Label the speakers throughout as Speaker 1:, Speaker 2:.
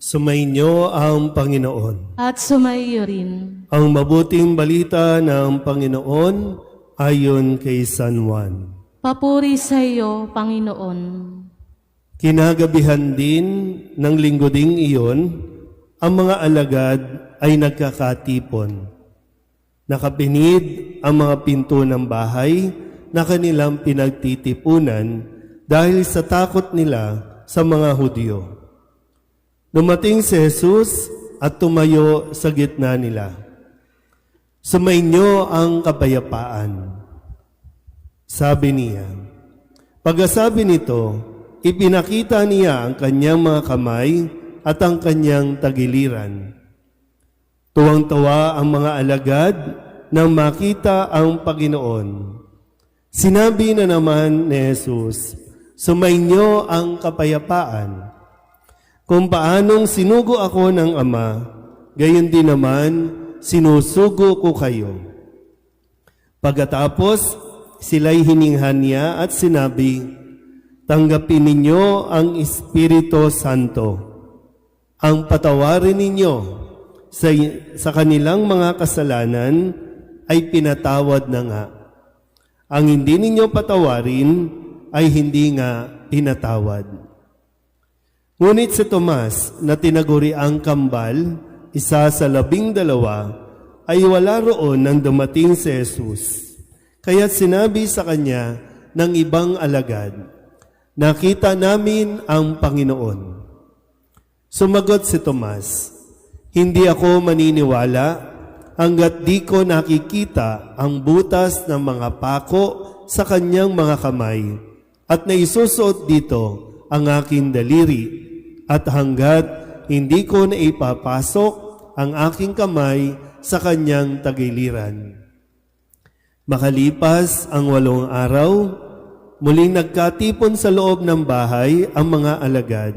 Speaker 1: Sumainyo ang Panginoon.
Speaker 2: at sumaiyo rin.
Speaker 1: Ang mabuting balita ng Panginoon ayon kay San Juan.
Speaker 2: Papuri sa iyo, Panginoon.
Speaker 1: Kinagabihan din ng linggo ding iyon, ang mga alagad ay nagkakatipon. Nakapinid ang mga pinto ng bahay na kanilang pinagtitipunan dahil sa takot nila sa mga Hudyo. Dumating si Jesus at tumayo sa gitna nila. Sumainyo ang kapayapaan. Sabi niya, Pagkasabi nito, ipinakita niya ang kanyang mga kamay at ang kanyang tagiliran. Tuwang-tuwa ang mga alagad nang makita ang Panginoon. Sinabi na naman ni Jesus, Sumainyo ang kapayapaan. Kung paanong sinugo ako ng Ama, gayon din naman sinusugo ko kayo. Pagkatapos, sila'y hininghan niya at sinabi, Tanggapin ninyo ang Espiritu Santo. Ang patawarin ninyo sa, sa kanilang mga kasalanan ay pinatawad na nga. Ang hindi ninyo patawarin ay hindi nga pinatawad. Ngunit si Tomas na tinaguri ang kambal, isa sa labing dalawa, ay wala roon nang dumating si Jesus. Kaya't sinabi sa kanya ng ibang alagad, Nakita namin ang Panginoon. Sumagot si Tomas, Hindi ako maniniwala hanggat di ko nakikita ang butas ng mga pako sa kanyang mga kamay at naisusuot dito ang aking daliri at hanggat hindi ko na ipapasok ang aking kamay sa kanyang tagiliran. Makalipas ang walong araw, muling nagkatipon sa loob ng bahay ang mga alagad.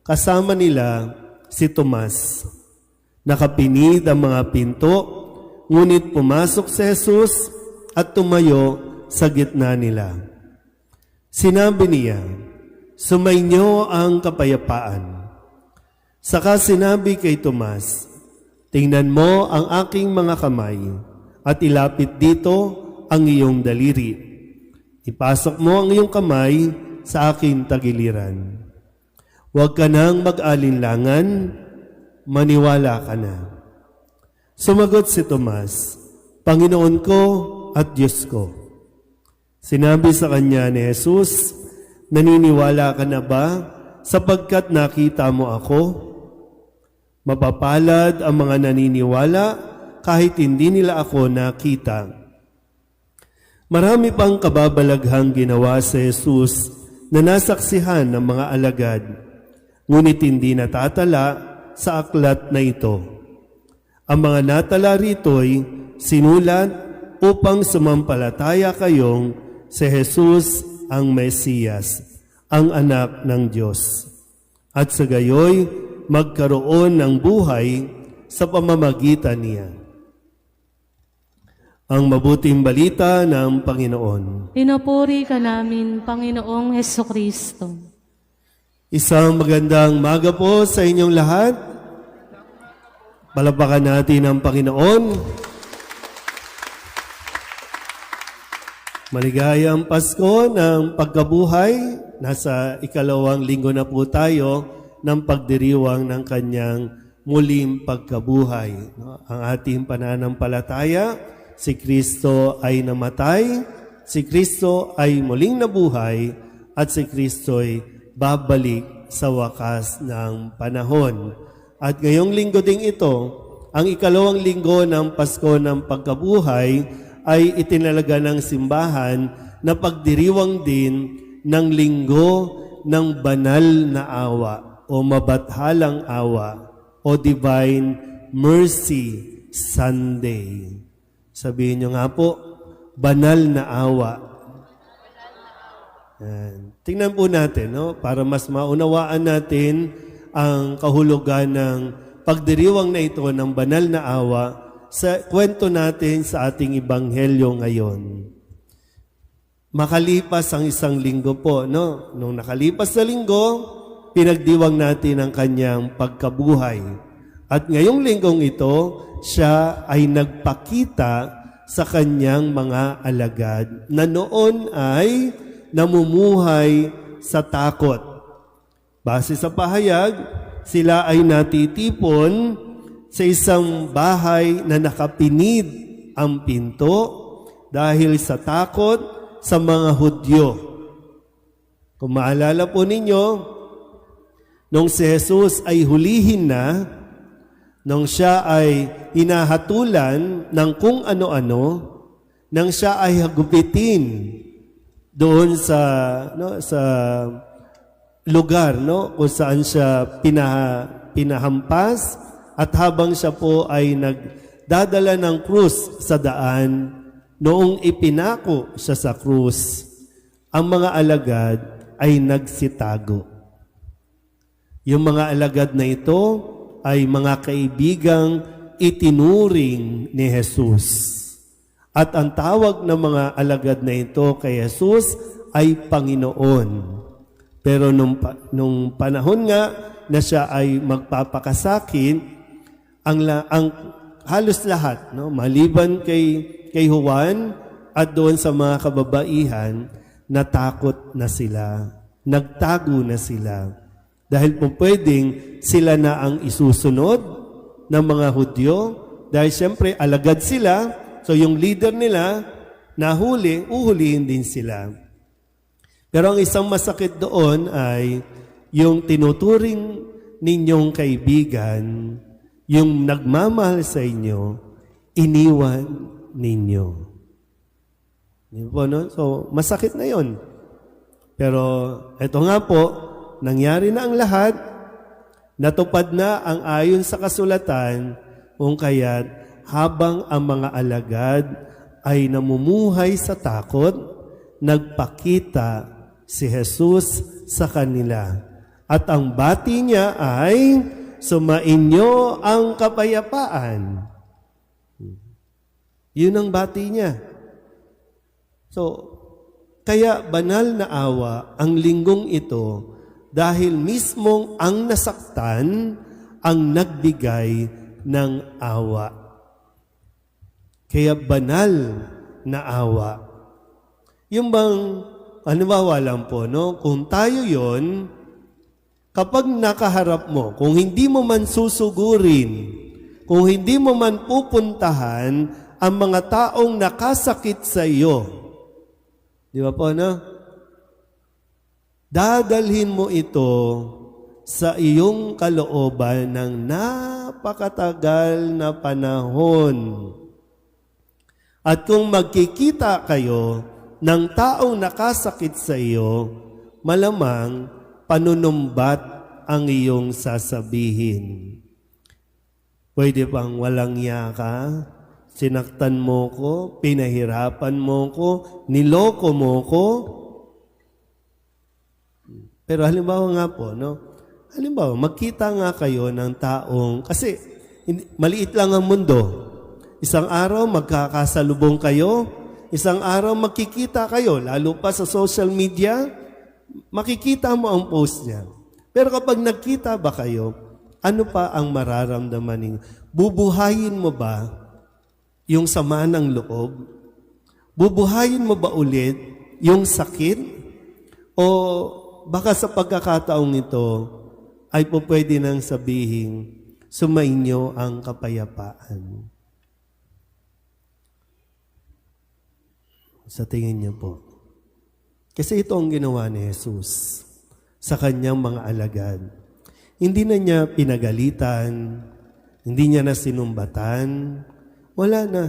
Speaker 1: Kasama nila si Tomas. Nakapinid ang mga pinto, ngunit pumasok si Jesus at tumayo sa gitna nila. Sinabi niya, Sumainyo ang kapayapaan. Saka sinabi kay Tomas, Tingnan mo ang aking mga kamay at ilapit dito ang iyong daliri. Ipasok mo ang iyong kamay sa aking tagiliran. Huwag ka nang mag-alinlangan, maniwala ka na. Sumagot si Tomas, Panginoon ko at Diyos ko. Sinabi sa kanya ni Jesus, Naniniwala ka na ba sapagkat nakita mo ako? Mapapalad ang mga naniniwala kahit hindi nila ako nakita. Marami pang kababalaghang ginawa sa Jesus na nasaksihan ng mga alagad, ngunit hindi natatala sa aklat na ito. Ang mga natala rito'y sinulat upang sumampalataya kayong si Jesus ang Mesiyas, ang anak ng Diyos. At sa gayoy, magkaroon ng buhay sa pamamagitan niya. Ang mabuting balita ng Panginoon.
Speaker 2: Pinupuri ka namin, Panginoong Heso Kristo.
Speaker 1: Isang magandang maga po sa inyong lahat. Palapakan natin ang Panginoon. Maligayang Pasko ng pagkabuhay. Nasa ikalawang linggo na po tayo ng pagdiriwang ng kanyang muling pagkabuhay. Ang ating pananampalataya, si Kristo ay namatay, si Kristo ay muling nabuhay, at si Kristo ay babalik sa wakas ng panahon. At ngayong linggo ding ito, ang ikalawang linggo ng Pasko ng pagkabuhay ay itinalaga ng simbahan na pagdiriwang din ng linggo ng banal na awa o mabathalang awa o Divine Mercy Sunday. Sabihin nyo nga po, banal na awa. Yan. Tingnan po natin, no? para mas maunawaan natin ang kahulugan ng pagdiriwang na ito ng banal na awa sa kwento natin sa ating ibanghelyo ngayon. Makalipas ang isang linggo po, no? Nung nakalipas na linggo, pinagdiwang natin ang kanyang pagkabuhay. At ngayong linggong ito, siya ay nagpakita sa kanyang mga alagad na noon ay namumuhay sa takot. Base sa pahayag, sila ay natitipon sa isang bahay na nakapinid ang pinto dahil sa takot sa mga Hudyo. Kung maalala po ninyo, nung si Jesus ay hulihin na, nung siya ay hinahatulan ng kung ano-ano, nang siya ay hagupitin doon sa no sa lugar no kung saan siya pinaha, pinahampas at habang siya po ay nagdadala ng krus sa daan noong ipinako siya sa krus ang mga alagad ay nagsitago yung mga alagad na ito ay mga kaibigang itinuring ni Jesus. At ang tawag ng mga alagad na ito kay Jesus ay Panginoon. Pero nung, nung panahon nga na siya ay magpapakasakit, ang, la- ang halos lahat, no, maliban kay, kay Juan at doon sa mga kababaihan, natakot na sila. Nagtago na sila. Dahil po pwedeng sila na ang isusunod ng mga Hudyo. Dahil siyempre alagad sila, so yung leader nila, nahuli, uhulihin din sila. Pero ang isang masakit doon ay yung tinuturing ninyong kaibigan, yung nagmamahal sa inyo, iniwan ninyo. Yun po, no? So, masakit na yon. Pero eto nga po, nangyari na ang lahat, natupad na ang ayon sa kasulatan, kung kaya't habang ang mga alagad ay namumuhay sa takot, nagpakita si Jesus sa kanila. At ang bati niya ay, sumainyo ang kapayapaan. Yun ang bati niya. So, kaya banal na awa ang linggong ito dahil mismong ang nasaktan ang nagbigay ng awa. Kaya banal na awa. Yung bang, halimbawa lang po, no? kung tayo yon kapag nakaharap mo, kung hindi mo man susugurin, kung hindi mo man pupuntahan ang mga taong nakasakit sa iyo, di ba po, no? Dadalhin mo ito sa iyong kalooban ng napakatagal na panahon. At kung magkikita kayo ng taong nakasakit sa iyo, malamang panunumbat ang iyong sasabihin. Pwede bang walang iya ka? Sinaktan mo ko, pinahirapan mo ko, niloko mo ko. Pero halimbawa nga po, no? Halimbawa, magkita nga kayo ng taong, kasi maliit lang ang mundo. Isang araw magkakasalubong kayo, isang araw magkikita kayo, lalo pa sa social media, makikita mo ang post niya. Pero kapag nagkita ba kayo, ano pa ang mararamdaman ninyo? Bubuhayin mo ba yung sama ng loob? Bubuhayin mo ba ulit yung sakit? O baka sa pagkakataong ito ay po pwede nang sabihin, sumainyo ang kapayapaan. Sa tingin niyo po. Kasi ito ang ginawa ni Jesus sa kanyang mga alagad. Hindi na niya pinagalitan, hindi niya na sinumbatan, wala na.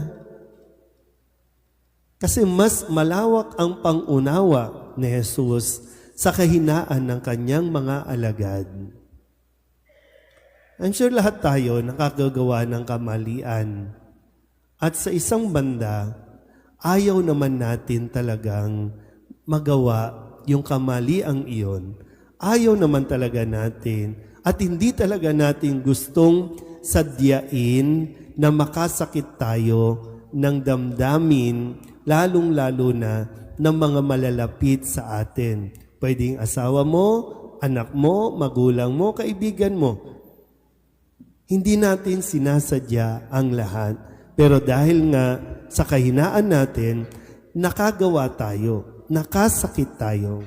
Speaker 1: Kasi mas malawak ang pangunawa ni Jesus sa kahinaan ng kanyang mga alagad. I'm sure lahat tayo nakagagawa ng kamalian. At sa isang banda, ayaw naman natin talagang magawa yung kamaliang iyon. Ayaw naman talaga natin at hindi talaga natin gustong sadyain na makasakit tayo ng damdamin, lalong-lalo na ng mga malalapit sa atin. Pwedeng asawa mo, anak mo, magulang mo, kaibigan mo. Hindi natin sinasadya ang lahat. Pero dahil nga sa kahinaan natin, nakagawa tayo, nakasakit tayo.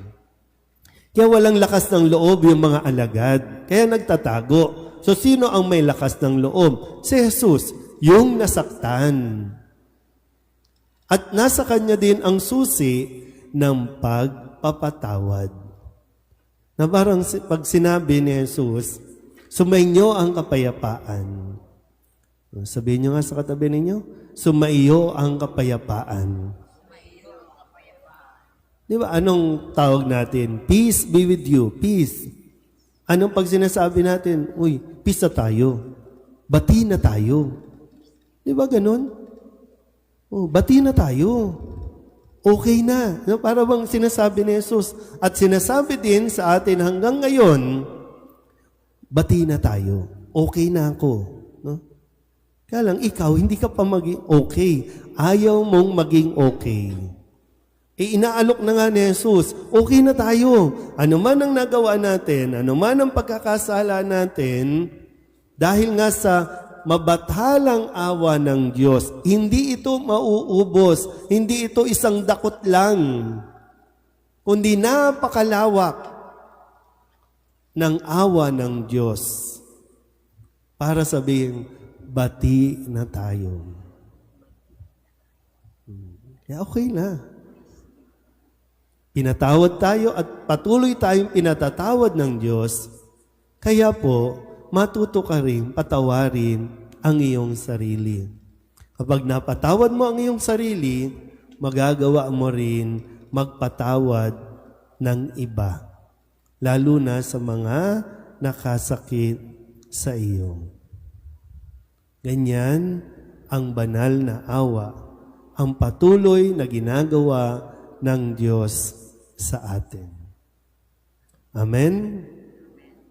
Speaker 1: Kaya walang lakas ng loob yung mga alagad. Kaya nagtatago. So sino ang may lakas ng loob? Si Jesus, yung nasaktan. At nasa kanya din ang susi ng pagpapatawad. Na parang pag sinabi ni Jesus, sumainyo ang kapayapaan. Sabihin nyo nga sa katabi ninyo, sumaiyo ang kapayapaan. Di ba? Anong tawag natin? Peace be with you. Peace. Anong pag sinasabi natin? Uy, peace na tayo. Bati na tayo. Di ba ganun? Oh, bati na tayo. Okay na. No, para bang sinasabi ni Jesus. At sinasabi din sa atin hanggang ngayon, bati na tayo. Okay na ako. No? Kaya lang, ikaw, hindi ka pa maging okay. Ayaw mong maging okay. E inaalok na nga ni Jesus, okay na tayo. Ano man ang nagawa natin, ano man ang pagkakasala natin, dahil nga sa mabathalang awa ng Diyos, hindi ito mauubos, hindi ito isang dakot lang, kundi napakalawak ng awa ng Diyos para sabihin, bati na tayo. Hmm. Kaya okay na. Pinatawad tayo at patuloy tayong pinatatawad ng Diyos. Kaya po, matuto ka rin patawarin ang iyong sarili. Kapag napatawad mo ang iyong sarili, magagawa mo rin magpatawad ng iba. Lalo na sa mga nakasakit sa iyo. Ganyan ang banal na awa, ang patuloy na ginagawa ng Diyos sa atin. Amen?